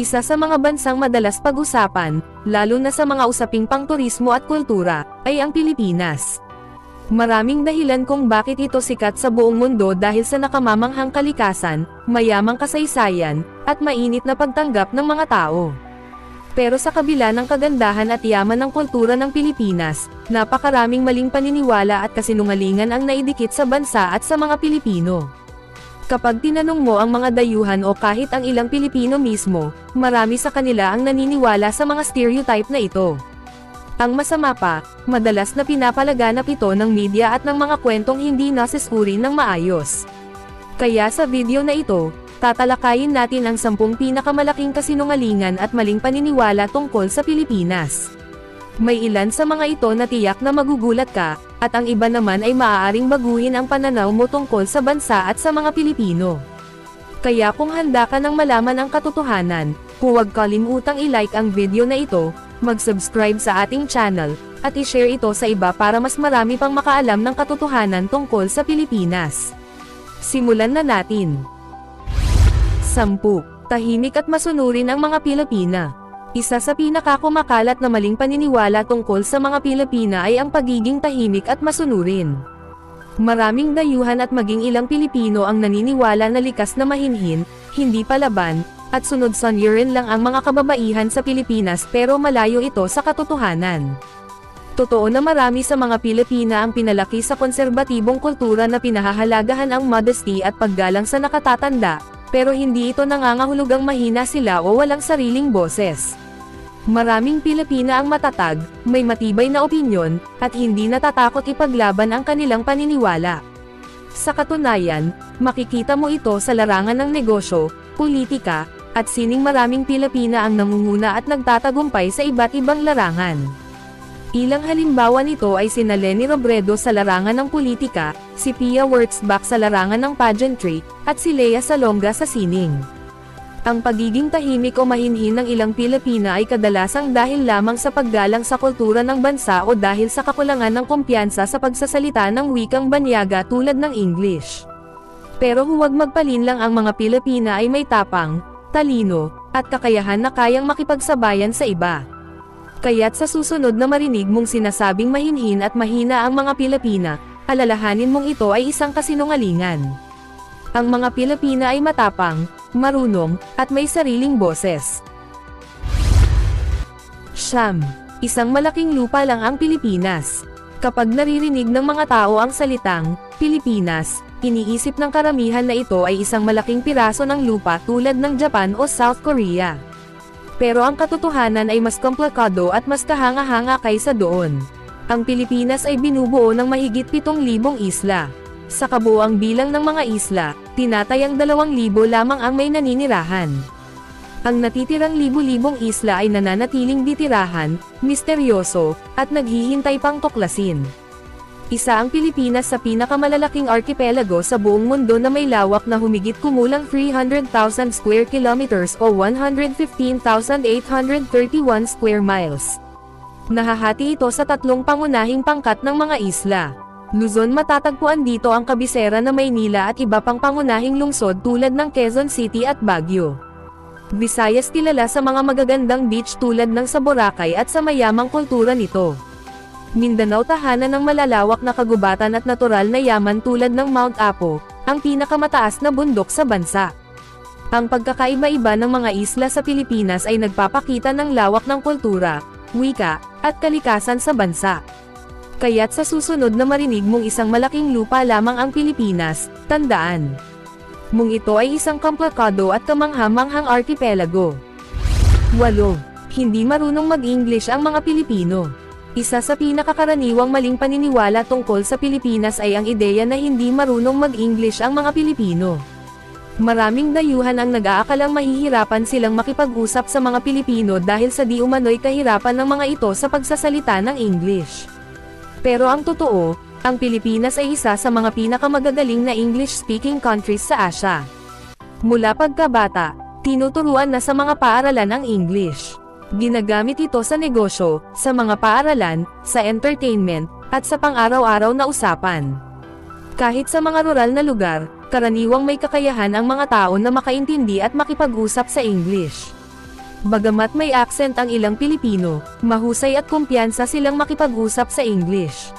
Isa sa mga bansang madalas pag-usapan, lalo na sa mga usaping pangturismo at kultura, ay ang Pilipinas. Maraming dahilan kung bakit ito sikat sa buong mundo dahil sa nakamamanghang kalikasan, mayamang kasaysayan, at mainit na pagtanggap ng mga tao. Pero sa kabila ng kagandahan at yaman ng kultura ng Pilipinas, napakaraming maling paniniwala at kasinungalingan ang naidikit sa bansa at sa mga Pilipino. Kapag tinanong mo ang mga dayuhan o kahit ang ilang Pilipino mismo, marami sa kanila ang naniniwala sa mga stereotype na ito. Ang masama pa, madalas na pinapalaganap ito ng media at ng mga kwentong hindi nasisuri ng maayos. Kaya sa video na ito, tatalakayin natin ang sampung pinakamalaking kasinungalingan at maling paniniwala tungkol sa Pilipinas. May ilan sa mga ito na tiyak na magugulat ka, at ang iba naman ay maaaring baguhin ang pananaw mo tungkol sa bansa at sa mga Pilipino. Kaya kung handa ka ng malaman ang katotohanan, huwag kalimutang i-like ang video na ito, mag-subscribe sa ating channel, at i-share ito sa iba para mas marami pang makaalam ng katotohanan tungkol sa Pilipinas. Simulan na natin. 10. Tahimik at masunurin ang mga Pilipina. Isa sa pinakakumakalat na maling paniniwala tungkol sa mga Pilipina ay ang pagiging tahimik at masunurin. Maraming dayuhan at maging ilang Pilipino ang naniniwala na likas na mahinhin, hindi palaban, at sunod sanyirin lang ang mga kababaihan sa Pilipinas pero malayo ito sa katotohanan. Totoo na marami sa mga Pilipina ang pinalaki sa konserbatibong kultura na pinahahalagahan ang modesty at paggalang sa nakatatanda, pero hindi ito nangangahulugang mahina sila o walang sariling boses. Maraming Pilipina ang matatag, may matibay na opinyon, at hindi natatakot ipaglaban ang kanilang paniniwala. Sa katunayan, makikita mo ito sa larangan ng negosyo, politika, at sining maraming Pilipina ang nangunguna at nagtatagumpay sa iba't ibang larangan. Ilang halimbawa nito ay sina Lenny Robredo sa larangan ng politika, si Pia Wurtzbach sa larangan ng pageantry, at si Lea Salonga sa sining. Ang pagiging tahimik o mahinhin ng ilang Pilipina ay kadalasang dahil lamang sa paggalang sa kultura ng bansa o dahil sa kakulangan ng kumpiyansa sa pagsasalita ng wikang banyaga tulad ng English. Pero huwag magpalin lang ang mga Pilipina ay may tapang, talino, at kakayahan na kayang makipagsabayan sa iba. Kaya't sa susunod na marinig mong sinasabing mahinhin at mahina ang mga Pilipina, alalahanin mong ito ay isang kasinungalingan. Ang mga Pilipina ay matapang, marunong, at may sariling boses. Siyam. Isang malaking lupa lang ang Pilipinas. Kapag naririnig ng mga tao ang salitang, Pilipinas, iniisip ng karamihan na ito ay isang malaking piraso ng lupa tulad ng Japan o South Korea. Pero ang katotohanan ay mas komplikado at mas kahanga-hanga kaysa doon. Ang Pilipinas ay binubuo ng mahigit 7,000 isla. Sa kabuang bilang ng mga isla, tinatayang 2,000 lamang ang may naninirahan. Ang natitirang libu-libong isla ay nananatiling ditirahan, misteryoso, at naghihintay pang tuklasin. Isa ang Pilipinas sa pinakamalalaking archipelago sa buong mundo na may lawak na humigit kumulang 300,000 square kilometers o 115,831 square miles. Nahahati ito sa tatlong pangunahing pangkat ng mga isla. Luzon matatagpuan dito ang kabisera na Maynila at iba pang pangunahing lungsod tulad ng Quezon City at Baguio. Visayas kilala sa mga magagandang beach tulad ng sa Boracay at sa mayamang kultura nito. Mindanao tahanan ng malalawak na kagubatan at natural na yaman tulad ng Mount Apo, ang pinakamataas na bundok sa bansa. Ang pagkakaiba-iba ng mga isla sa Pilipinas ay nagpapakita ng lawak ng kultura, wika, at kalikasan sa bansa. Kaya't sa susunod na marinig mong isang malaking lupa lamang ang Pilipinas, tandaan. Mong ito ay isang komplikado at kamanghamanghang archipelago. 8. Hindi marunong mag-English ang mga Pilipino. Isa sa pinakakaraniwang maling paniniwala tungkol sa Pilipinas ay ang ideya na hindi marunong mag-English ang mga Pilipino. Maraming dayuhan ang nag-aakalang mahihirapan silang makipag-usap sa mga Pilipino dahil sa di umano'y kahirapan ng mga ito sa pagsasalita ng English. Pero ang totoo, ang Pilipinas ay isa sa mga pinakamagagaling na English-speaking countries sa Asia. Mula pagkabata, tinuturuan na sa mga paaralan ang English. Ginagamit ito sa negosyo, sa mga paaralan, sa entertainment, at sa pang-araw-araw na usapan. Kahit sa mga rural na lugar, karaniwang may kakayahan ang mga tao na makaintindi at makipag-usap sa English. Bagamat may accent ang ilang Pilipino, mahusay at kumpiyansa silang makipag-usap sa English.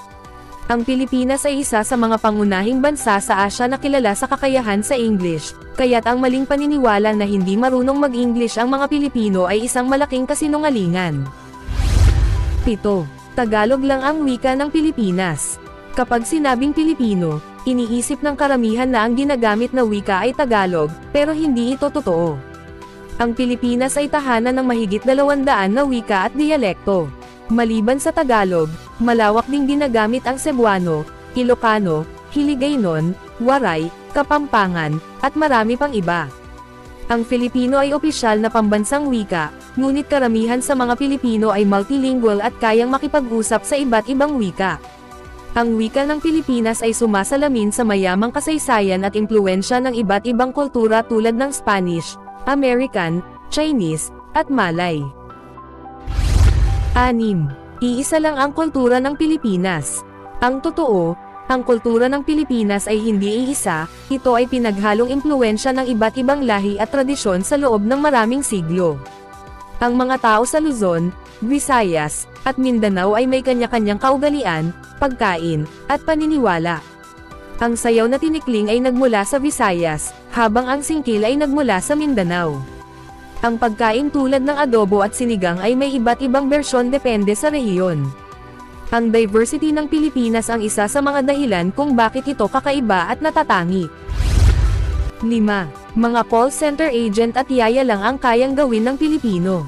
Ang Pilipinas ay isa sa mga pangunahing bansa sa Asya na kilala sa kakayahan sa English, kaya't ang maling paniniwala na hindi marunong mag-English ang mga Pilipino ay isang malaking kasinungalingan. 7. Tagalog lang ang wika ng Pilipinas. Kapag sinabing Pilipino, iniisip ng karamihan na ang ginagamit na wika ay Tagalog, pero hindi ito totoo. Ang Pilipinas ay tahanan ng mahigit 200 na wika at dialekto. Maliban sa Tagalog, malawak ding ginagamit ang Cebuano, Ilocano, Hiligaynon, Waray, Kapampangan, at marami pang iba. Ang Filipino ay opisyal na pambansang wika, ngunit karamihan sa mga Pilipino ay multilingual at kayang makipag-usap sa iba't ibang wika. Ang wika ng Pilipinas ay sumasalamin sa mayamang kasaysayan at impluensya ng iba't ibang kultura tulad ng Spanish, American, Chinese, at Malay. 6. Iisa lang ang kultura ng Pilipinas. Ang totoo, ang kultura ng Pilipinas ay hindi iisa, ito ay pinaghalong impluensya ng iba't ibang lahi at tradisyon sa loob ng maraming siglo. Ang mga tao sa Luzon, Visayas, at Mindanao ay may kanya-kanyang kaugalian, pagkain, at paniniwala. Ang sayaw na tinikling ay nagmula sa Visayas, habang ang singkil ay nagmula sa Mindanao. Ang pagkain tulad ng adobo at sinigang ay may iba't ibang bersyon depende sa rehiyon. Ang diversity ng Pilipinas ang isa sa mga dahilan kung bakit ito kakaiba at natatangi. 5. Mga call center agent at yaya lang ang kayang gawin ng Pilipino.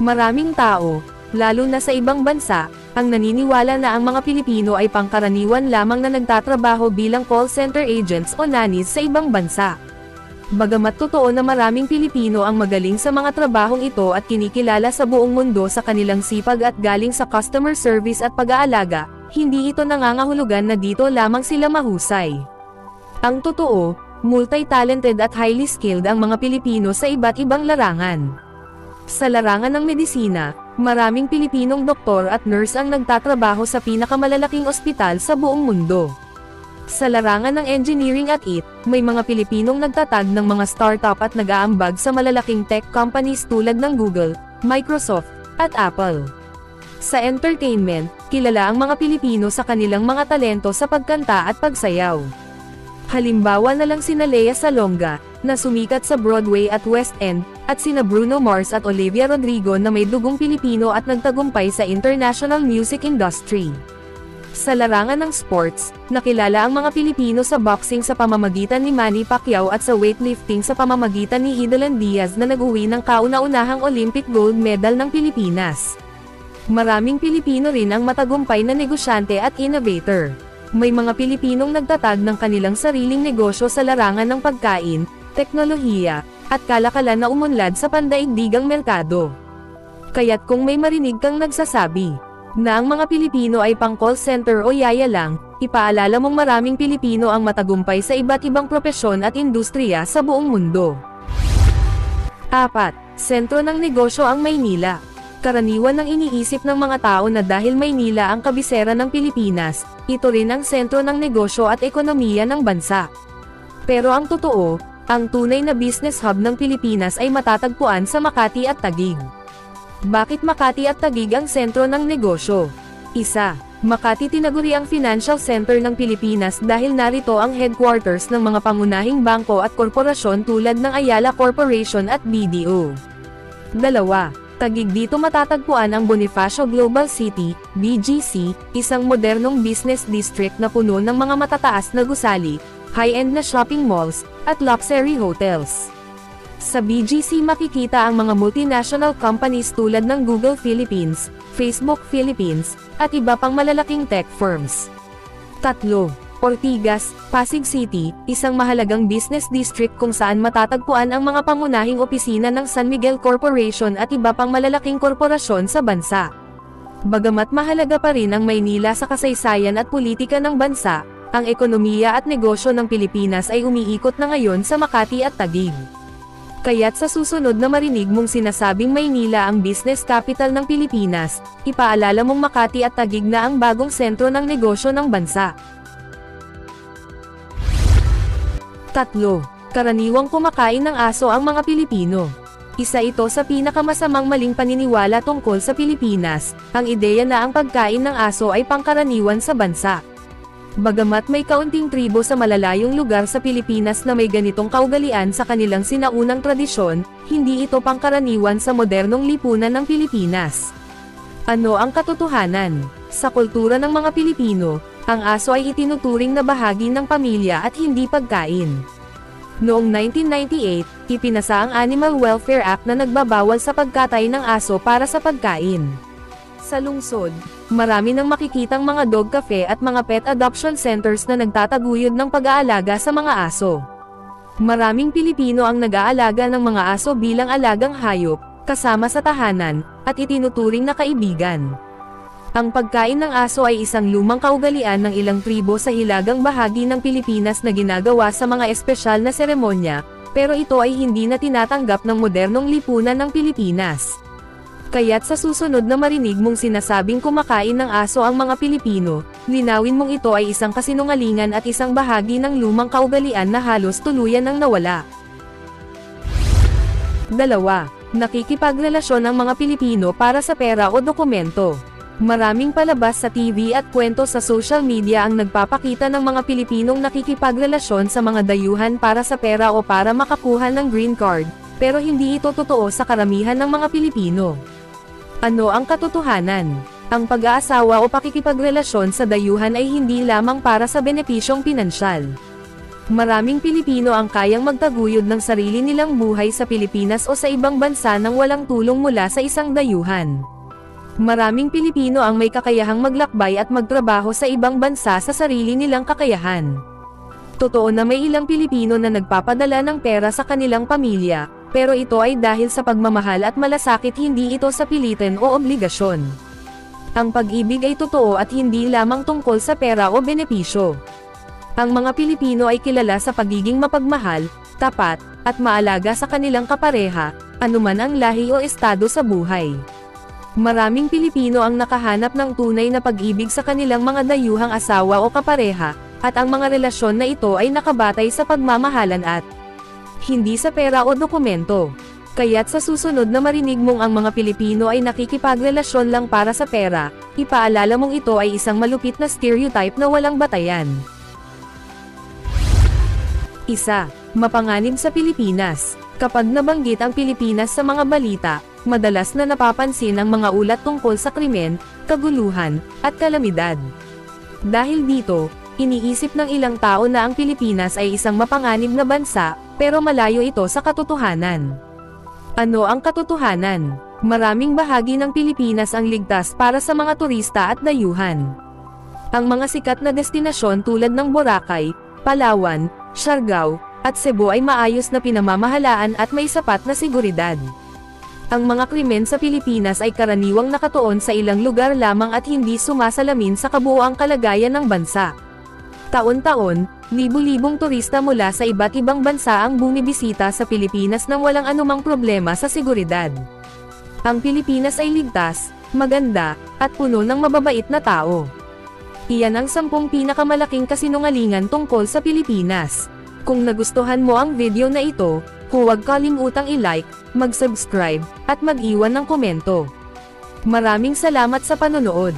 Maraming tao, lalo na sa ibang bansa, ang naniniwala na ang mga Pilipino ay pangkaraniwan lamang na nagtatrabaho bilang call center agents o nannies sa ibang bansa. Bagamat totoo na maraming Pilipino ang magaling sa mga trabahong ito at kinikilala sa buong mundo sa kanilang sipag at galing sa customer service at pag-aalaga, hindi ito nangangahulugan na dito lamang sila mahusay. Ang totoo, multi-talented at highly skilled ang mga Pilipino sa iba't ibang larangan. Sa larangan ng medisina, maraming Pilipinong doktor at nurse ang nagtatrabaho sa pinakamalalaking ospital sa buong mundo. Sa larangan ng engineering at IT, may mga Pilipinong nagtatag ng mga startup at nag-aambag sa malalaking tech companies tulad ng Google, Microsoft, at Apple. Sa entertainment, kilala ang mga Pilipino sa kanilang mga talento sa pagkanta at pagsayaw. Halimbawa na lang sina Lea Salonga, na sumikat sa Broadway at West End, at sina Bruno Mars at Olivia Rodrigo na may dugong Pilipino at nagtagumpay sa international music industry. Sa larangan ng sports, nakilala ang mga Pilipino sa boxing sa pamamagitan ni Manny Pacquiao at sa weightlifting sa pamamagitan ni Hidalan Diaz na nag-uwi ng kauna-unahang Olympic gold medal ng Pilipinas. Maraming Pilipino rin ang matagumpay na negosyante at innovator. May mga Pilipinong nagtatag ng kanilang sariling negosyo sa larangan ng pagkain, teknolohiya, at kalakalan na umunlad sa pandaigdigang merkado. Kaya't kung may marinig kang nagsasabi, na ang mga Pilipino ay pang call center o yaya lang, ipaalala mong maraming Pilipino ang matagumpay sa iba't ibang propesyon at industriya sa buong mundo. 4. Sentro ng negosyo ang Maynila. Karaniwan ang iniisip ng mga tao na dahil Maynila ang kabisera ng Pilipinas, ito rin ang sentro ng negosyo at ekonomiya ng bansa. Pero ang totoo, ang tunay na business hub ng Pilipinas ay matatagpuan sa Makati at Taguig. Bakit Makati at Taguig ang sentro ng negosyo? Isa, Makati tinaguri ang financial center ng Pilipinas dahil narito ang headquarters ng mga pangunahing bangko at korporasyon tulad ng Ayala Corporation at BDO. Dalawa, Tagig dito matatagpuan ang Bonifacio Global City, BGC, isang modernong business district na puno ng mga matataas na gusali, high-end na shopping malls, at luxury hotels. Sa BGC makikita ang mga multinational companies tulad ng Google Philippines, Facebook Philippines, at iba pang malalaking tech firms. Tatlo, Ortigas, Pasig City, isang mahalagang business district kung saan matatagpuan ang mga pangunahing opisina ng San Miguel Corporation at iba pang malalaking korporasyon sa bansa. Bagamat mahalaga pa rin ang Maynila sa kasaysayan at politika ng bansa, ang ekonomiya at negosyo ng Pilipinas ay umiikot na ngayon sa Makati at Taguig. Kaya't sa susunod na marinig mong sinasabing Maynila ang business capital ng Pilipinas, ipaalala mong Makati at Taguig na ang bagong sentro ng negosyo ng bansa. Tatlo, karaniwang kumakain ng aso ang mga Pilipino. Isa ito sa pinakamasamang maling paniniwala tungkol sa Pilipinas, ang ideya na ang pagkain ng aso ay pangkaraniwan sa bansa. Bagamat may kaunting tribo sa malalayong lugar sa Pilipinas na may ganitong kaugalian sa kanilang sinaunang tradisyon, hindi ito pangkaraniwan sa modernong lipunan ng Pilipinas. Ano ang katotohanan? Sa kultura ng mga Pilipino, ang aso ay itinuturing na bahagi ng pamilya at hindi pagkain. Noong 1998, ipinasa ang Animal Welfare Act na nagbabawal sa pagkatay ng aso para sa pagkain. Sa lungsod, marami nang makikitang mga dog cafe at mga pet adoption centers na nagtataguyod ng pag-aalaga sa mga aso. Maraming Pilipino ang nag-aalaga ng mga aso bilang alagang hayop, kasama sa tahanan, at itinuturing na kaibigan. Ang pagkain ng aso ay isang lumang kaugalian ng ilang tribo sa hilagang bahagi ng Pilipinas na ginagawa sa mga espesyal na seremonya, pero ito ay hindi na tinatanggap ng modernong lipunan ng Pilipinas. Kaya't sa susunod na marinig mong sinasabing kumakain ng aso ang mga Pilipino, linawin mong ito ay isang kasinungalingan at isang bahagi ng lumang kaugalian na halos tuluyan ang nawala. Dalawa, nakikipagrelasyon ang mga Pilipino para sa pera o dokumento. Maraming palabas sa TV at kwento sa social media ang nagpapakita ng mga Pilipinong nakikipagrelasyon sa mga dayuhan para sa pera o para makakuha ng green card, pero hindi ito totoo sa karamihan ng mga Pilipino. Ano ang katotohanan? Ang pag-aasawa o pakikipagrelasyon sa dayuhan ay hindi lamang para sa benepisyong pinansyal. Maraming Pilipino ang kayang magtaguyod ng sarili nilang buhay sa Pilipinas o sa ibang bansa nang walang tulong mula sa isang dayuhan. Maraming Pilipino ang may kakayahang maglakbay at magtrabaho sa ibang bansa sa sarili nilang kakayahan. Totoo na may ilang Pilipino na nagpapadala ng pera sa kanilang pamilya, pero ito ay dahil sa pagmamahal at malasakit hindi ito sa pilitin o obligasyon. Ang pag-ibig ay totoo at hindi lamang tungkol sa pera o benepisyo. Ang mga Pilipino ay kilala sa pagiging mapagmahal, tapat, at maalaga sa kanilang kapareha, anuman ang lahi o estado sa buhay. Maraming Pilipino ang nakahanap ng tunay na pag-ibig sa kanilang mga dayuhang asawa o kapareha, at ang mga relasyon na ito ay nakabatay sa pagmamahalan at hindi sa pera o dokumento. Kaya't sa susunod na marinig mong ang mga Pilipino ay nakikipagrelasyon lang para sa pera, ipaalala mong ito ay isang malupit na stereotype na walang batayan. Isa, mapanganib sa Pilipinas. Kapag nabanggit ang Pilipinas sa mga balita, madalas na napapansin ang mga ulat tungkol sa krimen, kaguluhan, at kalamidad. Dahil dito, iniisip ng ilang tao na ang Pilipinas ay isang mapanganib na bansa, pero malayo ito sa katotohanan. Ano ang katotohanan? Maraming bahagi ng Pilipinas ang ligtas para sa mga turista at dayuhan. Ang mga sikat na destinasyon tulad ng Boracay, Palawan, Siargao, at Cebu ay maayos na pinamamahalaan at may sapat na seguridad. Ang mga krimen sa Pilipinas ay karaniwang nakatuon sa ilang lugar lamang at hindi sumasalamin sa kabuoang kalagayan ng bansa. Taon-taon, libu-libong turista mula sa iba't ibang bansa ang bumibisita sa Pilipinas nang walang anumang problema sa seguridad. Ang Pilipinas ay ligtas, maganda, at puno ng mababait na tao. Iyan ang sampung pinakamalaking kasinungalingan tungkol sa Pilipinas. Kung nagustuhan mo ang video na ito, huwag kalimutang i-like, mag-subscribe, at mag-iwan ng komento. Maraming salamat sa panonood.